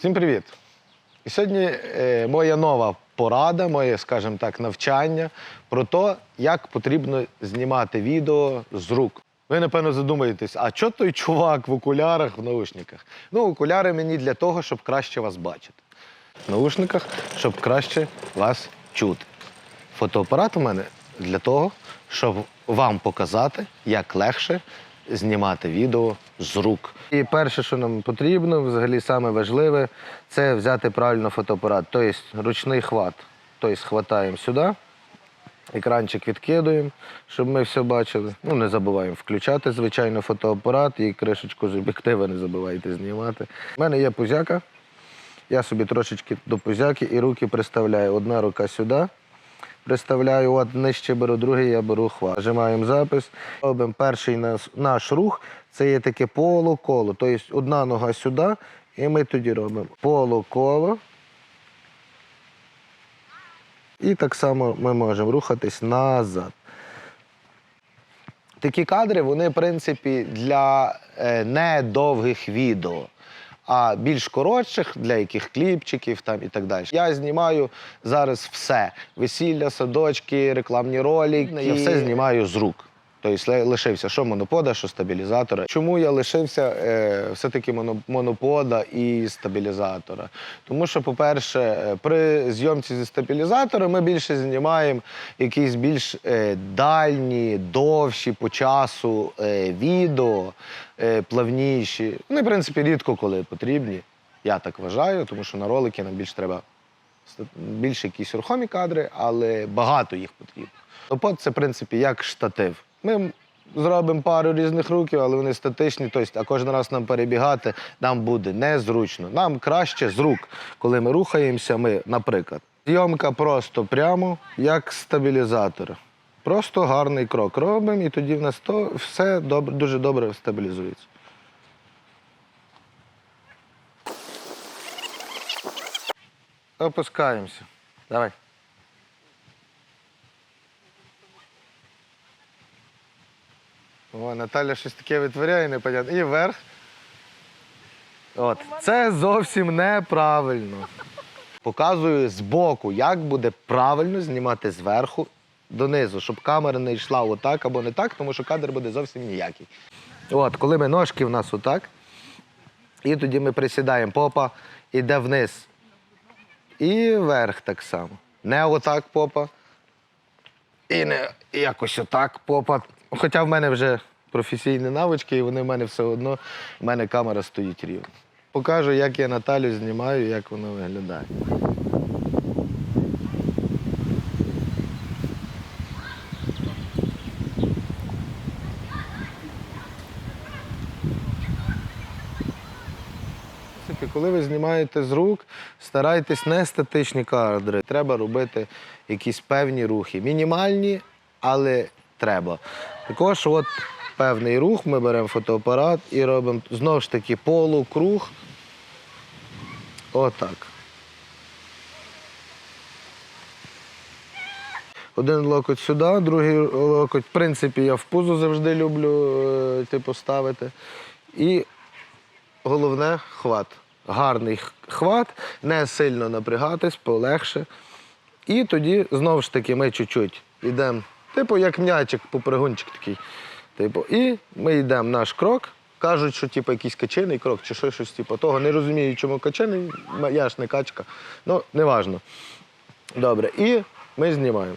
Всім привіт! І сьогодні е, моя нова порада, моє, скажімо так, навчання про те, як потрібно знімати відео з рук. Ви, напевно, задумаєтесь, а що той чувак в окулярах, в наушниках? Ну, окуляри мені для того, щоб краще вас бачити. В наушниках, щоб краще вас чути. Фотоапарат у мене для того, щоб вам показати, як легше знімати відео з рук. І перше, що нам потрібно, взагалі саме важливе, це взяти правильно фотоапарат, тобто ручний хват. Тобто хватаємо сюди, екранчик відкидуємо, щоб ми все бачили. Ну, не забуваємо включати, звичайно, фотоапарат і кришечку з об'єктива не забувайте знімати. У мене є пузяка. Я собі трошечки до пузяки і руки приставляю. Одна рука сюди. Приставляю, от нижче беру другий, я беру хват. Нажимаємо запис. Робимо перший наш, наш рух. Це є таке полуколо. Тобто одна нога сюди, і ми тоді робимо полуколо. І так само ми можемо рухатись назад. Такі кадри, вони, в принципі, для е, недовгих відео, а більш коротших, для яких кліпчиків там і так далі. Я знімаю зараз все: весілля, садочки, рекламні ролики. Я все знімаю з рук. Тобто ли- лишився що монопода, що стабілізатора. Чому я лишився е, все-таки моно- монопода і стабілізатора? Тому що, по-перше, е, при зйомці зі стабілізатора ми більше знімаємо якісь більш е, дальні, довші по часу відео, плавніші. Вони, в принципі, рідко коли потрібні. Я так вважаю, тому що на ролики нам більше треба більше якісь рухомі кадри, але багато їх потрібно. Монопод це, в принципі, як штатив. Ми зробимо пару різних руків, але вони статичні, тобто, а кожен раз нам перебігати нам буде незручно. Нам краще з рук, коли ми рухаємося, ми, наприклад, зйомка просто прямо, як стабілізатор. Просто гарний крок робимо, і тоді в нас то все добре, дуже добре стабілізується. Опускаємося. Давай. О, Наталя щось таке витворяє, непонятно. І вверх. От. Це зовсім неправильно. Показую збоку, як буде правильно знімати зверху донизу, щоб камера не йшла отак або не так, тому що кадр буде зовсім ніякий. От, коли ми ножки в нас отак, і тоді ми присідаємо, попа йде вниз. І вверх так само. Не отак попа. І не якось отак попа. Хоча в мене вже професійні навички, і вони в мене все одно, в мене камера стоїть рівно. Покажу, як я Наталю знімаю, як воно виглядає. Коли ви знімаєте з рук, старайтесь не статичні кадри. Треба робити якісь певні рухи. Мінімальні, але треба. Також от певний рух, ми беремо фотоапарат і робимо знову ж таки полукруг. Отак. Один локоть сюди, другий локоть. В принципі, я в пузо завжди люблю е, типу, ставити. І головне хват. Гарний хват, не сильно напрягатись, полегше. І тоді знову ж таки ми чуть-чуть йдемо, типу, як м'ячик, попригунчик такий. Типу, і ми йдемо наш крок. Кажуть, що типу, якийсь качений крок чи щось, щось типу того. Не розумію, чому качений, я ж не качка. Ну, неважно. Добре. І ми знімаємо.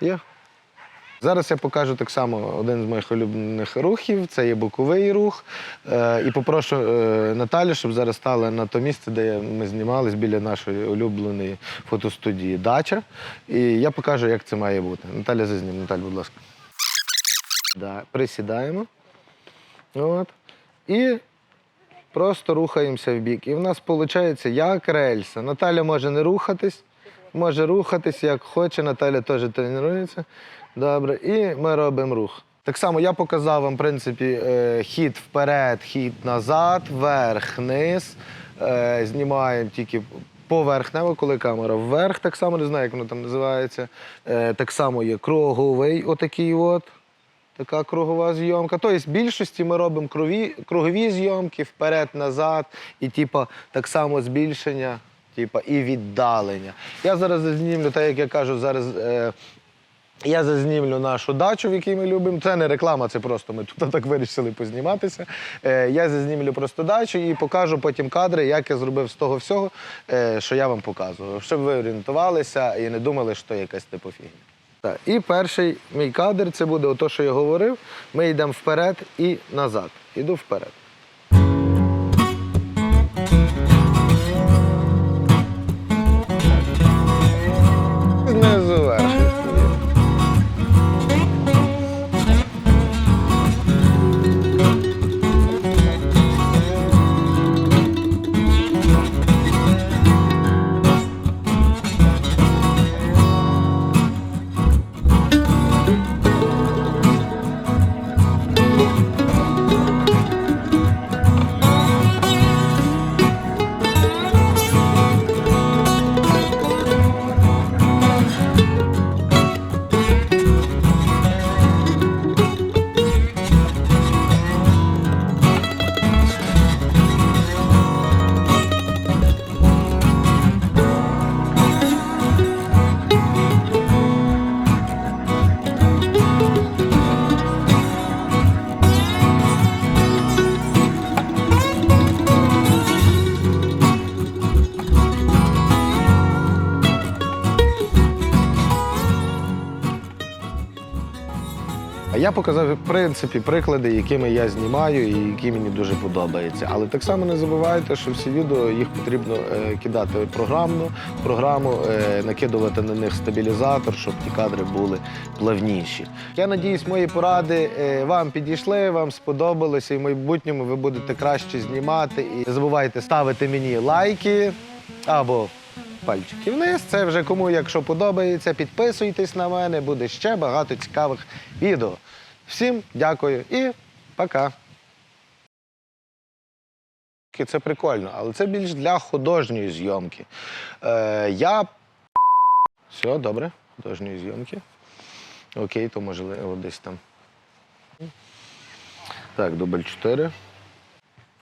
Є. Зараз я покажу так само один з моїх улюблених рухів. Це є боковий рух. Е, і попрошу е, Наталю, щоб зараз стала на то місце, де ми знімались біля нашої улюбленої фотостудії Дача. І я покажу, як це має бути. Наталя зазнім, Наталя, будь ласка. Да, присідаємо. От. І просто рухаємося в бік. І в нас виходить як рельса. Наталя може не рухатись, може рухатись як хоче. Наталя теж тренується. Добре. І ми робимо рух. Так само я показав вам, в принципі, е, хід вперед, хід назад, вверх, вниз. Е, Знімаємо тільки поверхнево, коли камера вверх, так само не знаю, як воно там називається. Е, Так само є круговий, отакий от. така кругова зйомка. Тобто, в більшості ми робимо кругові, кругові зйомки вперед-назад, і типа, так само збільшення, типа, і віддалення. Я зараз зазнімлю, так як я кажу, зараз. Я зазнімлю нашу дачу, в якій ми любимо. Це не реклама, це просто ми тут так вирішили позніматися. Е, я зазнімлю просто дачу і покажу потім кадри, як я зробив з того всього, е, що я вам показував, щоб ви орієнтувалися і не думали, що якась типу фігня. Так, і перший мій кадр це буде ото, що я говорив. Ми йдемо вперед і назад. Іду вперед. Я показав, в принципі, приклади, якими я знімаю і які мені дуже подобаються. Але так само не забувайте, що всі відео їх потрібно е, кидати програмно, програму, е, накидувати на них стабілізатор, щоб ті кадри були плавніші. Я надіюсь, мої поради е, вам підійшли, вам сподобалося, і в майбутньому ви будете краще знімати. І не забувайте ставити мені лайки або пальчики вниз. Це вже кому, якщо подобається, підписуйтесь на мене, буде ще багато цікавих відео. Всім дякую і пока. Це прикольно, але це більш для художньої зйомки. Е, я. Все, добре, художньої зйомки. Окей, то можливо десь там. Так, дубль 4.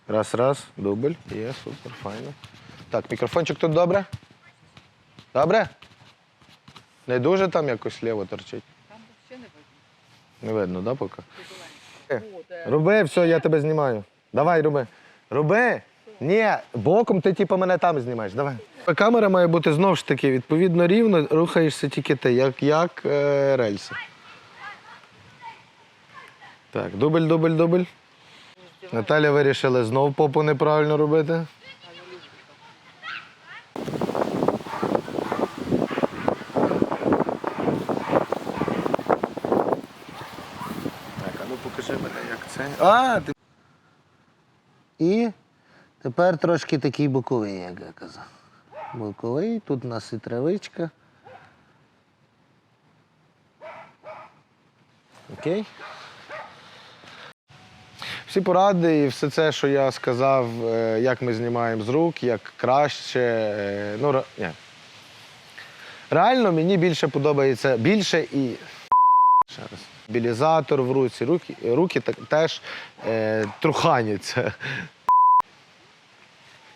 Раз, раз, дубль. Є, супер, файно. Так, мікрофончик тут добре? Добре? Не дуже там якось ліво торчить. Там взагалі не видно. Не видно, да, поки? Е, Роби, все, я тебе знімаю. Давай, роби. Роби. Ні, боком ти типу мене там знімаєш. Давай. Камера має бути знову ж таки відповідно рівно, рухаєшся тільки ти, як, як е, рельси. Так, дубль, дубль, дубль. Наталя вирішила знов попу неправильно робити. Так, а ну покажи мене, як це. А, ти. І тепер трошки такий боковий, як я казав. Боковий, тут у нас і травичка. Окей. Всі поради і все це, що я сказав, е, як ми знімаємо з рук, як краще. е, Ну, ні. Реально мені більше подобається більше і. Ще раз. Білізатор в руці, руки, руки так, теж е, труханяться.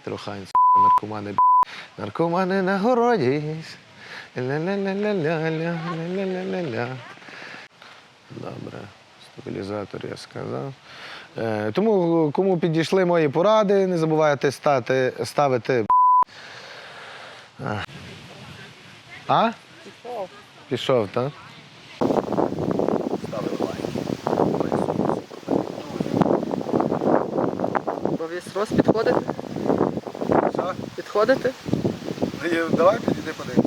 Труханяться, наркомани. Наркомани на городі. Ля-ля-ля-ля-ля-ля-ля-ля-ля-ля. Добре, стабілізатор я сказав. Е, тому, кому підійшли мої поради, не забувайте стати, ставити. А? Пішов, так? Десь роз підходите? Що? Підходите? Ну, давай підійди подивись.